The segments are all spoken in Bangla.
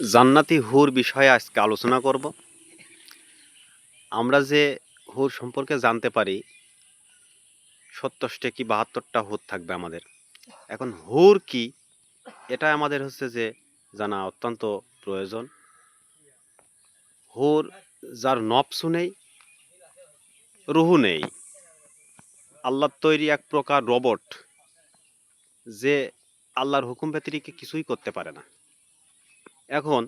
জান্নাতি হুর বিষয়ে আজকে আলোচনা করব। আমরা যে হুর সম্পর্কে জানতে পারি, সত্তরটা কি বাহাত্তরটা হুর থাকবে আমাদের। এখন হুর কি? এটা আমাদের হচ্ছে যে জানা অত্যন্ত প্রয়োজন। হুর যার নফসু নেই, রুহু নেই। আল্লাহর তৈরি এক প্রকার রবট যে আল্লাহর হুকুম ব্যতিরিকে কিছুই করতে পারে না। এখন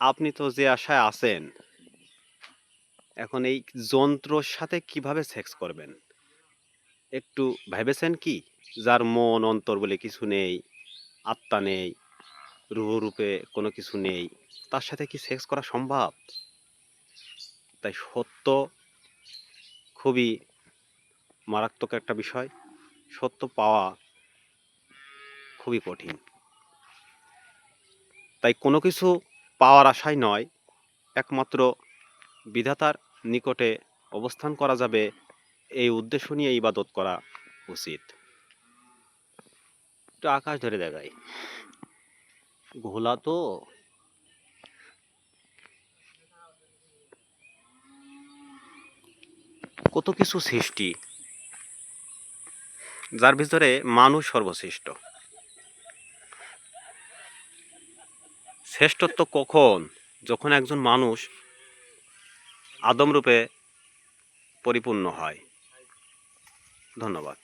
আপনি তো যে আশায় আছেন, এখন এই যন্ত্রর সাথে কীভাবে সেক্স করবেন? একটু ভেবেছেন কি? যার মন, অন্তর বলে কিছু নেই, আত্মা নেই রূপে কোনো কিছু নেই, তার সাথে কি সেক্স করা সম্ভব? তাই সত্য খুবই মারাত্মক একটা বিষয়। সত্য পাওয়া খুবই কঠিন। তাই কোনো কিছু পাওয়ার আশায় নয়। একমাত্র বিধাতার নিকটে অবস্থান করা যাবে, এই উদ্দেশ্য নিয়ে ইবাদত করা উচিত। একটু আকাশ ধরে দেখাই। ঘোলা তো। কত কিছু সৃষ্টি, যার ভিতরে মানুষ সর্বশ্রেষ্ঠ। শ্রেষ্ঠত্ব কখন? যখন একজন মানুষ আদমরূপে পরিপূর্ণ হয়। ধন্যবাদ।